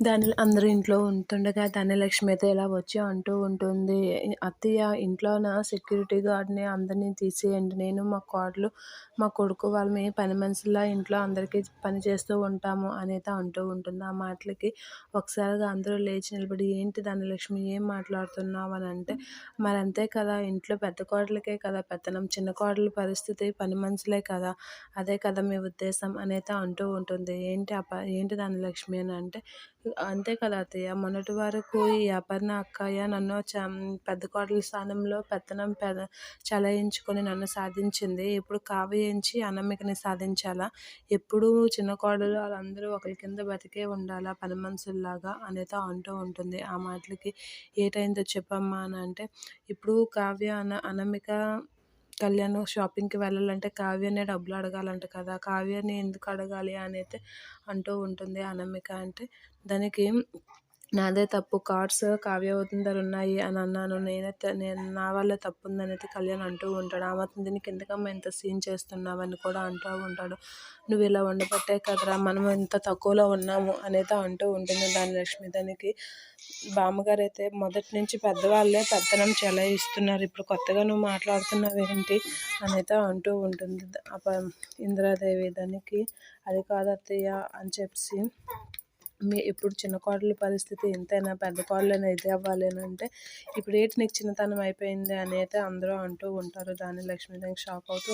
దాని అందరూ ఇంట్లో ఉంటుండగా ధనలక్ష్మి అయితే ఇలా వచ్చి అంటూ ఉంటుంది. అత్తయ్య ఇంట్లోన? సెక్యూరిటీ గార్డ్ని అందరినీ తీసేయండి. నేను మా కోడలు మా కొడుకు వాళ్ళని పని మనుషుల్లా ఇంట్లో అందరికీ పని చేస్తూ ఉంటాము అనేది అంటూ ఉంటుంది. ఆ మాటలకి ఒకసారిగా అందరూ లేచి నిలబడి ఏంటి ధనలక్ష్మి ఏం మాట్లాడుతున్నావు? అని అంటే మరి అంతే కదా ఇంట్లో పెద్ద కోడలకే కదా పెత్తనం చిన్న కోడల పరిస్థితి పని మనుషులే కదా అదే కదా మీ ఉద్దేశం అనేది అంటూ ఉంటుంది. ఏంటి అప ఏంటి ధనలక్ష్మి అని అంటే అంతే కదా అత్తయ్య. మొన్నటి వరకు ఈ అపర్ణ అక్కయ్య నన్ను చ పెద్ద కోడల స్థానంలో పెత్తనం పెద చలాయించుకొని నన్ను సాధించింది. ఇప్పుడు కావ్యించి అనమికని సాధించాలా? ఎప్పుడు చిన్న కోడలు వాళ్ళందరూ ఒకరి కింద బతికే ఉండాలా పని మనుషుల్లాగా అనేది అంటూ ఉంటుంది. ఆ మాటలకి ఏటైందో చెప్పమ్మా అని అంటే ఇప్పుడు కావ్య అన అనమిక కళ్యాణ్ షాపింగ్కి వెళ్ళాలంటే కావ్యనే డబ్బులు అడగాలంట కదా! కావ్యని ఎందుకు అడగాలి అనేది అంటూ ఉంటుంది అనామిక అంటే. దానికి నాదే తప్పు. కార్డ్స్ కావ్య దగ్గర ఉన్నాయి అని అన్నాను. నేనైతే నేను నా వల్ల తప్పు ఉందనేది కళ్యాణ్ అంటూ ఉంటాడు. ఆ మాత్రం దీనికి ఎందుకమ్మా ఇంత సీన్ చేస్తున్నావని కూడా అంటూ ఉంటాడు. నువ్వు ఇలా ఉండబట్టే కదరా? మనం ఇంత తక్కువలో ఉన్నాము అనేది అంటూ ఉంటుంది దాని లక్ష్మి దానికి బామ్మగారు అయితే మొదటి నుంచి పెద్దవాళ్ళే పెద్దనం చెలాయిస్తున్నారు. ఇప్పుడు కొత్తగా నువ్వు మాట్లాడుతున్నావు ఏంటి? అనైతే అంటూ ఉంటుంది. అప్ప ఇందిరాదేవి దానికి అది కాదత్తయ్య అని చెప్పి మీ ఇప్పుడు చిన్న కోడల పరిస్థితి ఎంతైనా పెద్ద కోడలైనా ఇది అవ్వాలి అని అంటే ఇప్పుడు ఏంటి నీకు చిన్నతనం అయిపోయింది అని అయితే అందరూ అంటూ ఉంటారు. దాని లక్ష్మీదేవికి షాక్ అవుతూ